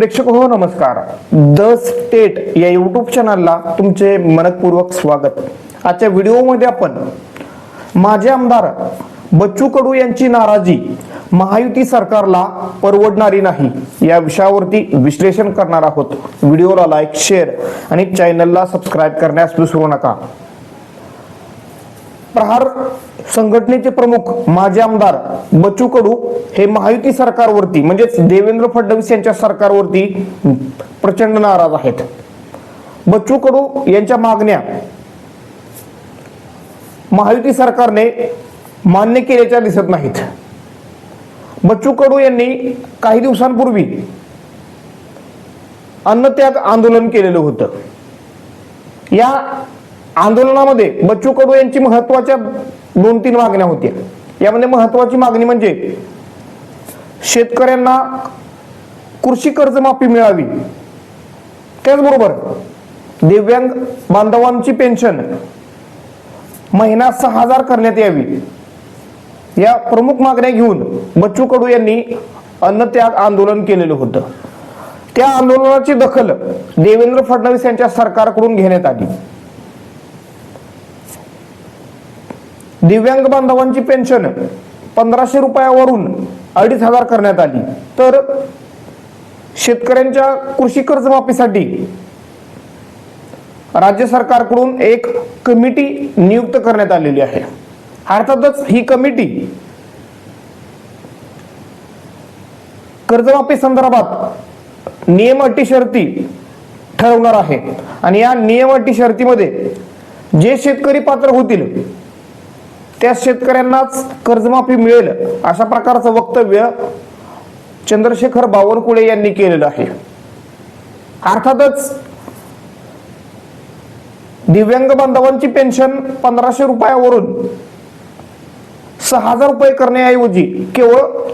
प्रेक्षक हो नमस्कार. द स्टेट या युट्यूब चॅनलला तुमचे मनपूर्वक स्वागत. आजच्या व्हिडिओमध्ये आपण माझे आमदार बच्चू कडू यांची नाराजी महायुती सरकारला परवडणारी नाही या विषयावरती विश्लेषण करणार आहोत. व्हिडिओला लाईक शेअर आणि चॅनलला सबस्क्राईब करण्यास विसरू नका. प्रहार संघटनेचे प्रमुख माजी आमदार बच्चू कडू हे महायुती सरकारवरती म्हणजेच देवेंद्र फडणवीस यांच्या सरकारवरती प्रचंड नाराज आहेत. बच्चू कडू यांच्या मागण्या महायुती सरकारने मान्य केल्याच्या दिसत नाहीत. बच्चू कडू यांनी काही दिवसांपूर्वी अन्नत्याग आंदोलन केलेलं होतं. या आंदोलनामध्ये बच्चू कडू यांची महत्त्वाच्या दोन तीन मागण्या होत्या. यामध्ये महत्वाची मागणी म्हणजे शेतकऱ्यांना कृषी कर्जमाफी मिळावी. त्याचबरोबर दिव्यांग बांधवांची पेन्शन महिना सहा हजार करण्यात यावी. या प्रमुख मागण्या घेऊन बच्चू कडू यांनी अन्नत्याग आंदोलन केलेलं होतं. त्या आंदोलनाची दखल देवेंद्र फडणवीस यांच्या सरकारकडून घेण्यात आली. दिव्यांग बांधवांची पेन्शन पंधराशे रुपयावरून अडीच हजार करण्यात आली. तर शेतकऱ्यांच्या कृषी कर्जमाफीसाठी राज्य सरकारकडून एक कमिटी नियुक्त करण्यात आलेली आहे. अर्थातच ही कमिटी कर्जमाफी संदर्भात नियम अटी शर्ती ठरवणार आहे. आणि या नियम अटी शर्तीमध्ये जे शेतकरी पात्र होतील त्या शेतकऱ्यांनाच कर्जमाफी मिळेल अशा प्रकारचं वक्तव्य चंद्रशेखर बावनकुळे यांनी केलेलं आहे. अर्थातच दिव्यांग बांधवांची पेन्शन पंधराशे रुपयावरून सहा हजार रुपये करण्याऐवजी केवळ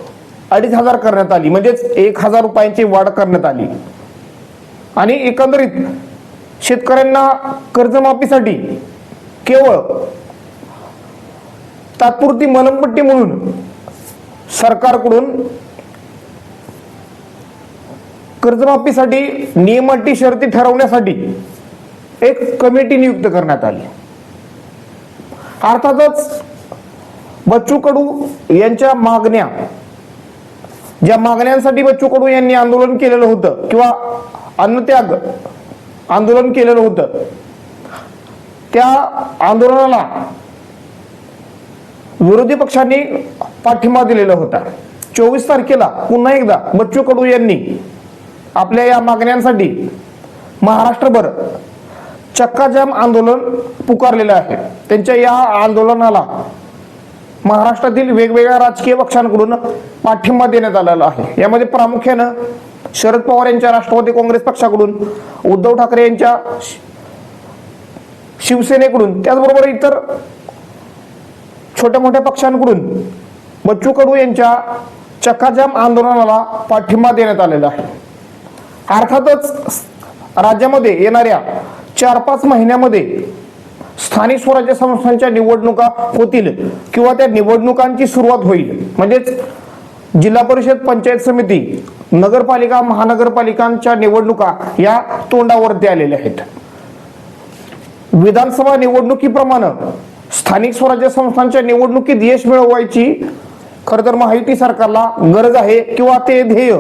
अडीच हजार करण्यात आली. म्हणजेच एक हजार रुपयांची वाढ करण्यात आली. आणि एकंदरीत शेतकऱ्यांना कर्जमाफीसाठी केवळ तात्पुरती मलमपट्टी म्हणून सरकारकडून कर्जमाफीसाठी नियम शर्ती ठरवण्यासाठी एक कमिटी नियुक्त करण्यात आली. अर्थातच बच्चू कडू यांच्या मागण्या ज्या मागण्यांसाठी बच्चू कडू यांनी आंदोलन केलेलं होतं किंवा अन्नत्याग आंदोलन केलेलं होतं त्या आंदोलनाला विरोधी पक्षांनी पाठिंबा दिलेला होता. चोवीस तारखेला पुन्हा एकदा बच्चू कडू यांनी आपल्या या मागण्यांसाठी महाराष्ट्रभर चक्काजाम आंदोलन पुकारलेलं आहे. त्यांच्या या आंदोलनाला महाराष्ट्रातील वेगवेगळ्या राजकीय पक्षांकडून पाठिंबा देण्यात आलेला आहे. यामध्ये प्रामुख्यानं शरद पवार यांच्या राष्ट्रवादी काँग्रेस पक्षाकडून उद्धव ठाकरे यांच्या शिवसेनेकडून त्याचबरोबर इतर छोट्या मोठ्या पक्षांकडून बच्चू कडू यांच्या चक्काजाम आंदोलनाला पाठिंबा देण्यात आलेला आहे. अर्थातच राज्यामध्ये येणाऱ्या चार पाच महिन्यामध्ये स्थानिक स्वराज्य संस्थांच्या निवडणुका होतील किंवा त्या निवडणुकांची सुरुवात होईल. म्हणजेच जिल्हा परिषद पंचायत समिती नगरपालिका महानगरपालिकांच्या निवडणुका या तोंडावरती आलेल्या आहेत. विधानसभा निवडणुकीप्रमाणे स्थानिक स्वराज्य संस्थांच्या निवडणुकीत यश मिळवायची खर तर महायुती सरकारला गरज आहे किंवा ते ध्येय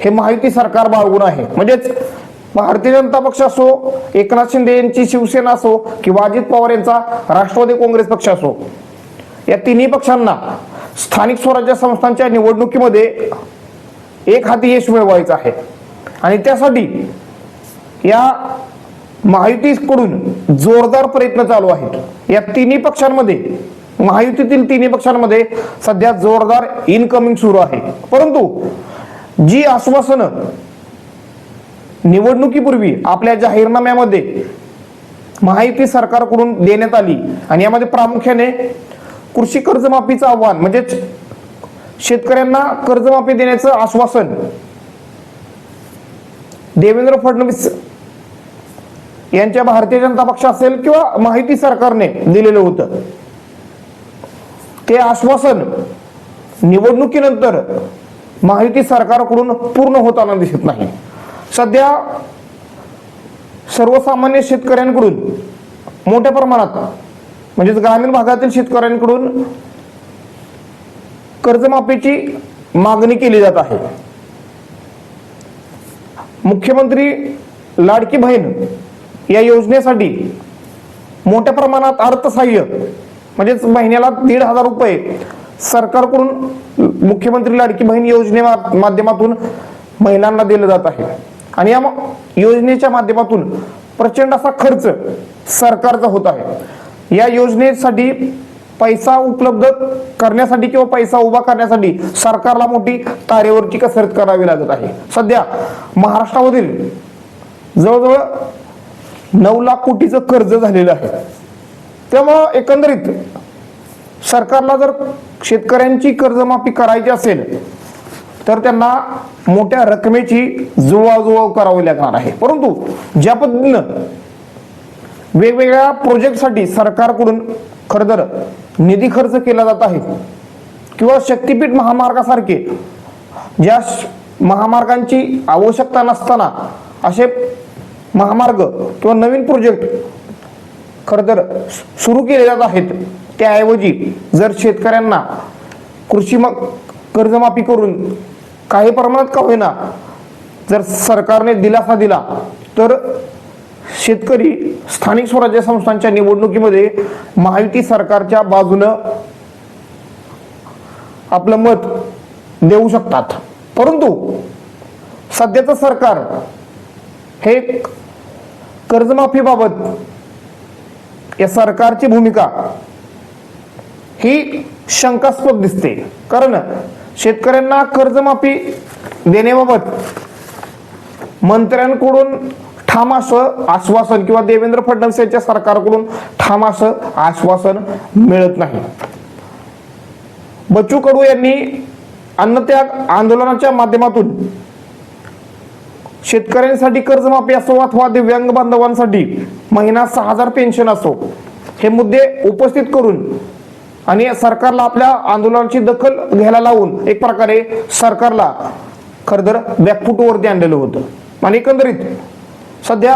हे महायुती सरकार बाळगून आहे. म्हणजेच भारतीय जनता पक्ष असो एकनाथ शिंदे यांची शिवसेना असो किंवा अजित पवार यांचा राष्ट्रवादी काँग्रेस पक्ष असो या तिन्ही पक्षांना स्थानिक स्वराज्य संस्थांच्या निवडणुकीमध्ये एक हाती यश मिळवायचं आहे. आणि त्यासाठी या महायुतीकडून जोरदार प्रयत्न चालू आहेत. या तिन्ही पक्षांमध्ये महायुतीतील तिन्ही पक्षांमध्ये सध्या जोरदार इनकमिंग सुरू आहे. परंतु जी आश्वासनं निवडणुकीपूर्वी आपल्या जाहीरनाम्यामध्ये महायुती सरकारकडून देण्यात आली आणि यामध्ये प्रामुख्याने कृषी कर्जमाफीचं आव्हान म्हणजेच शेतकऱ्यांना कर्जमाफी देण्याचं आश्वासन देवेंद्र फडणवीस यांच्या भारतीय जनता पक्ष असेल किंवा माहिती सरकारने दिलेलं होतं. ते आश्वासन निवडणुकीनंतर माहिती सरकारकडून पूर्ण होताना दिसत नाही. सध्या सर्वसामान्य शेतकऱ्यांकडून मोठ्या प्रमाणात म्हणजेच ग्रामीण भागातील शेतकऱ्यांकडून कर्जमाफीची मागणी केली जात आहे. मुख्यमंत्री लाडकी बहीण या योजनेसाठी मोठ्या प्रमाणात अर्थसहाय्य म्हणजेच महिन्याला दीड हजार रुपये सरकारकडून मुख्यमंत्री लाडकी बहीण योजने मा- माध्यमातून महिलांना दिलं जात आहे. आणि या योजनेच्या माध्यमातून प्रचंड असा खर्च सरकारचा होत आहे. या योजनेसाठी पैसा उपलब्ध करण्यासाठी किंवा पैसा उभा करण्यासाठी सरकारला मोठी तारेवरची कसरत करावी लागत आहे. सध्या महाराष्ट्रामधील जवळजवळ नऊ लाख कोटीचं कर्ज झालेलं आहे. त्यामुळं एकंदरीत सरकारला जर शेतकऱ्यांची कर्जमाफी करायची असेल तर त्यांना मोठ्या रकमेची जुळवाजुळव करावी लागणार आहे. परंतु ज्या पद्धतीनं वेगवेगळ्या प्रोजेक्टसाठी सरकारकडून खरंतर निधी खर्च केला जात आहे किंवा शक्तीपीठ महामार्गासारखे ज्या महामार्गांची आवश्यकता नसताना असे महामार्ग किंवा नवीन प्रोजेक्ट खरं तर सुरू केले जात आहेत. त्याऐवजी जर शेतकऱ्यांना कृषी मग कर्जमाफी करून काही प्रमाणात का होईना जर सरकारने दिलासा दिला तर शेतकरी स्थानिक स्वराज्य संस्थांच्या निवडणुकीमध्ये महायुती सरकारच्या बाजूनं आपलं मत देऊ शकतात. परंतु सध्याचं सरकार हे कर्जमाफीबाबत या सरकारची भूमिका ही शंकास्पद दिसते. कारण शेतकऱ्यांना कर्जमाफी देण्याबाबत मंत्र्यांकडून ठाम असं आश्वासन किंवा देवेंद्र फडणवीस यांच्या सरकारकडून ठाम असं आश्वासन मिळत नाही. बच्चू कडू यांनी अन्नत्याग आंदोलनाच्या माध्यमातून शेतकऱ्यांसाठी कर्जमाफी असो अथवा दिव्यांग बांधवांसाठी महिना सहा हजार पेन्शन असो हे मुद्दे उपस्थित करून आणि सरकारला आपल्या आंदोलनाची दखल घ्यायला लावून एक प्रकारे सरकारला खरंतर बॅकफुटवरती आणलेलं होतं. आणि एकंदरीत सध्या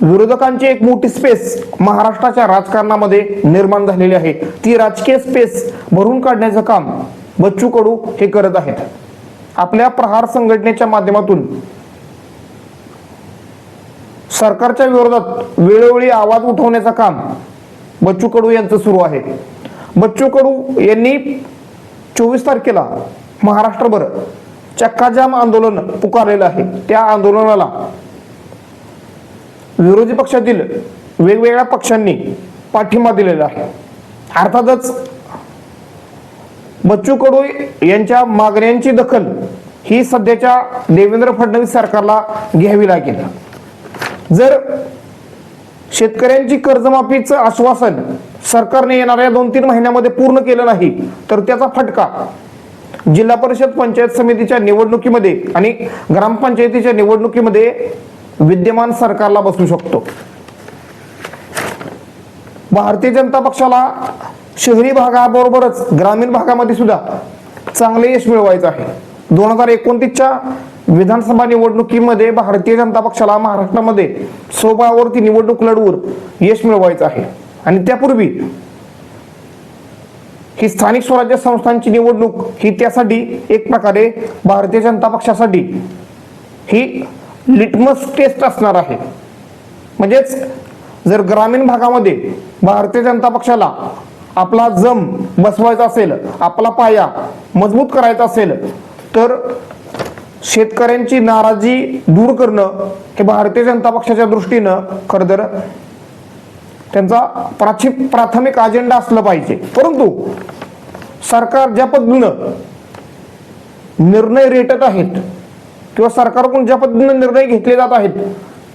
विरोधकांची एक मोठी स्पेस महाराष्ट्राच्या राजकारणामध्ये निर्माण झालेली आहे. ती राजकीय स्पेस भरून काढण्याचं काम बच्चू कडू हे करत आहेत. आपल्या प्रहार संघटनेच्या माध्यमातून सरकारच्या विरोधात वेळोवेळी आवाज उठवण्याचं काम बच्चू कडू यांचं सुरू आहे. बच्चू कडू यांनी चोवीस तारखेला महाराष्ट्रभर चक्काजाम आंदोलन पुकारलेलं आहे. त्या आंदोलनाला विरोधी पक्षातील वेगवेगळ्या पक्षांनी पाठिंबा दिलेला आहे. अर्थातच बच्चू कडू यांच्या मागण्यांची दखल ही सध्याच्या देवेंद्र फडणवीस सरकारला घ्यावी लागेल. जर शेतकऱ्यांची कर्जमाफीचं आश्वासन सरकारने येणाऱ्या दोन तीन महिन्यामध्ये पूर्ण केलं नाही तर त्याचा फटका जिल्हा परिषद पंचायत समितीच्या निवडणुकीमध्ये आणि ग्रामपंचायतीच्या निवडणुकीमध्ये विद्यमान सरकारला बसू शकतो. भारतीय जनता पक्षाला शहरी भागाबरोबरच ग्रामीण भागामध्ये सुद्धा चांगले यश मिळवायचं आहे. दोन हजार एकोणतीसच्या विधानसभा निवडणुकीमध्ये भारतीय जनता पक्षाला महाराष्ट्रामध्ये स्वभावावरती निवडणूक लढवून यश मिळवायचं आहे. आणि त्यापूर्वी ही स्थानिक स्वराज्य संस्थांची निवडणूक ही त्यासाठी एक प्रकारे भारतीय जनता पक्षासाठी ही लिटमस टेस्ट असणार आहे. म्हणजेच जर ग्रामीण भागामध्ये भारतीय जनता पक्षाला आपला जम बसवायचा असेल आपला पाया मजबूत करायचा असेल तर शेतकऱ्यांची नाराजी दूर करणं हे भारतीय जनता पक्षाच्या दृष्टीनं खरं तर त्यांचा प्राची प्राथमिक अजेंडा असलं पाहिजे. परंतु सरकार ज्या पद्धतीनं निर्णय रेटत आहेत किंवा सरकारकडून ज्या पद्धतीनं निर्णय घेतले जात आहेत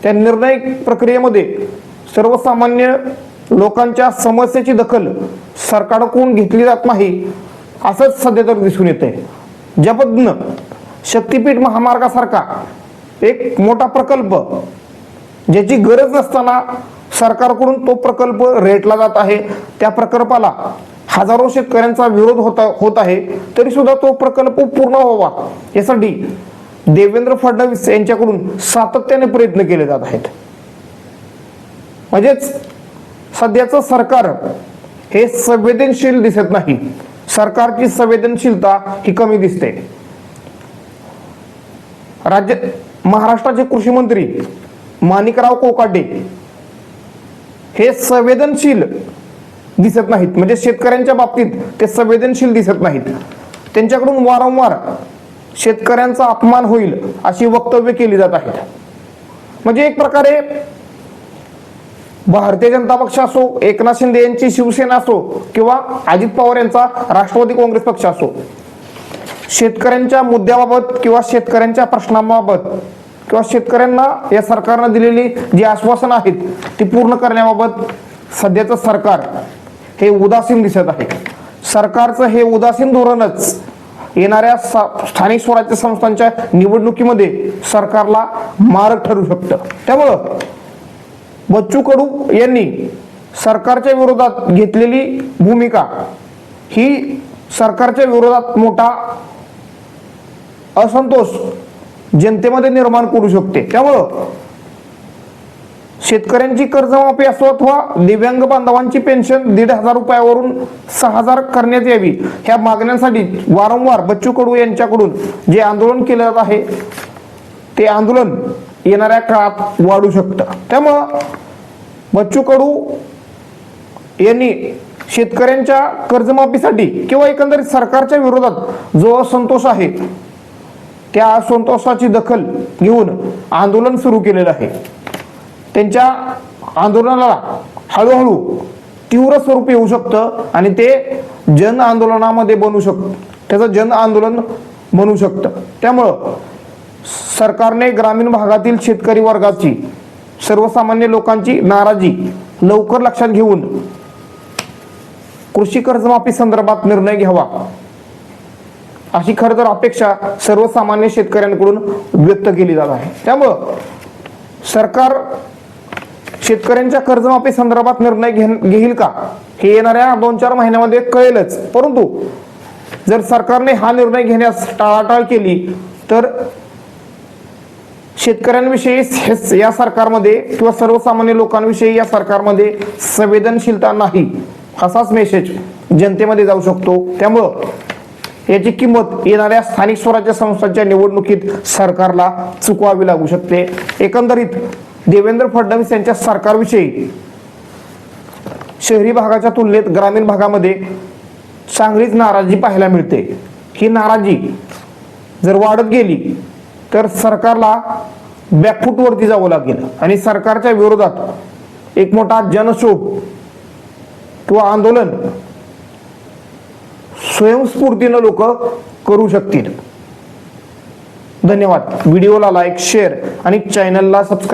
त्या निर्णय प्रक्रियेमध्ये सर्वसामान्य लोकांच्या समस्येची दखल सरकारकडून घेतली जात नाही असंच सध्या तर दिसून येत आहे ज्या पद्धतीनं शक्तीपीठ महामार्गासारखा एक मोठा प्रकल्प ज्याची गरज नसताना सरकारकडून तो प्रकल्प रेटला जात आहे. त्या प्रकल्पाला हजारो शेतकऱ्यांचा विरोध होता होत आहे. तरी सुद्धा तो प्रकल्प पूर्ण व्हावा यासाठी देवेंद्र फडणवीस यांच्याकडून सातत्याने प्रयत्न केले जात आहेत. म्हणजेच सध्याचं सरकार हे संवेदनशील दिसत नाही. सरकारची संवेदनशीलता ही कमी दिसते. राज्य महाराष्ट्राचे कृषी मंत्री माणिकराव कोकाटे हे संवेदनशील दिसत नाहीत. म्हणजे शेतकऱ्यांच्या बाबतीत ते संवेदनशील दिसत नाहीत. त्यांच्याकडून वारंवार शेतकऱ्यांचा अपमान होईल अशी वक्तव्य केली जात आहेत. म्हणजे एक प्रकारे भारतीय जनता पक्ष असो एकनाथ शिंदे यांची शिवसेना असो किंवा अजित पवार यांचा राष्ट्रवादी काँग्रेस पक्ष असो शेतकऱ्यांच्या मुद्द्याबाबत किंवा शेतकऱ्यांच्या प्रश्नांबाबत किंवा शेतकऱ्यांना या सरकारनं दिलेली जी आश्वासनं आहेत ती पूर्ण करण्याबाबत सध्याचं सरकार हे उदासीन दिसत आहे. सरकारचं हे उदासीन धोरणच येणाऱ्या स्थानिक स्वराज्य संस्थांच्या निवडणुकीमध्ये सरकारला मारक ठरू शकतं. त्यामुळं बच्चू कडू यांनी सरकारच्या विरोधात घेतलेली भूमिका ही सरकारच्या विरोधात मोठा असंतोष जनतेमध्ये निर्माण करू शकते. त्यामुळं शेतकऱ्यांची कर्जमाफी असो अथवा दिव्यांग बांधवांची पेन्शन दीड हजार रुपयावरून सहा हजार करण्यात यावी ह्या मागण्यांसाठी वारंवार बच्चू कडू यांच्याकडून जे आंदोलन केलं जात आहे ते आंदोलन येणाऱ्या काळात वाढू शकतं. त्यामुळं बच्चू कडू यांनी शेतकऱ्यांच्या कर्जमाफीसाठी किंवा एकंदरीत सरकारच्या विरोधात जो असंतोष आहे त्या असंतोषाची दखल घेऊन आंदोलन सुरू केलेलं आहे. त्यांच्या आंदोलनाला हळूहळू तीव्र स्वरूप येऊ शकतं आणि ते जन आंदोलनामध्ये बनू शकतं त्याचं जन आंदोलन बनू शकतं. त्यामुळं सरकारने ग्रामीण भागातील शेतकरी वर्गाची सर्वसामान्य लोकांची नाराजी लवकर लक्षात घेऊन कृषी कर्जमाफी संदर्भात निर्णय घ्यावा. अशी खरं तर अपेक्षा सर्वसामान्य शेतकऱ्यांकडून व्यक्त केली जात आहे. त्यामुळं सरकार शेतकऱ्यांच्या कर्जमाफी संदर्भात निर्णय घेईल का? हे येणाऱ्या दोन चार महिन्यामध्ये कळेलच. परंतु जर सरकारने हा निर्णय घेण्यास टाळाटाळ केली तर शेतकऱ्यांविषयी या सरकारमध्ये किंवा सर्वसामान्य लोकांविषयी या सरकारमध्ये संवेदनशीलता नाही असाच मेसेज जनतेमध्ये जाऊ शकतो. त्यामुळं याची किंमत येणाऱ्या स्थानिक स्वराज्य संस्थांच्या निवडणुकीत सरकारला चुकवावी लागू शकते. एकंदरीत देवेंद्र फडणवीस यांच्या सरकारविषयी शहरी भागाच्या तुलनेत ग्रामीण भागामध्ये चांगलीच नाराजी पाहायला मिळते. ही नाराजी जर वाढत गेली तर सरकारला बॅकफूटवरती जावं लागेल आणि सरकारच्या विरोधात एक मोठा जनशोभ किंवा आंदोलन स्वयंस्फूर्तीनं लोक करू शकतील. धन्यवाद. व्हिडिओला लाईक शेअर आणि चॅनलला सबस्क्राईब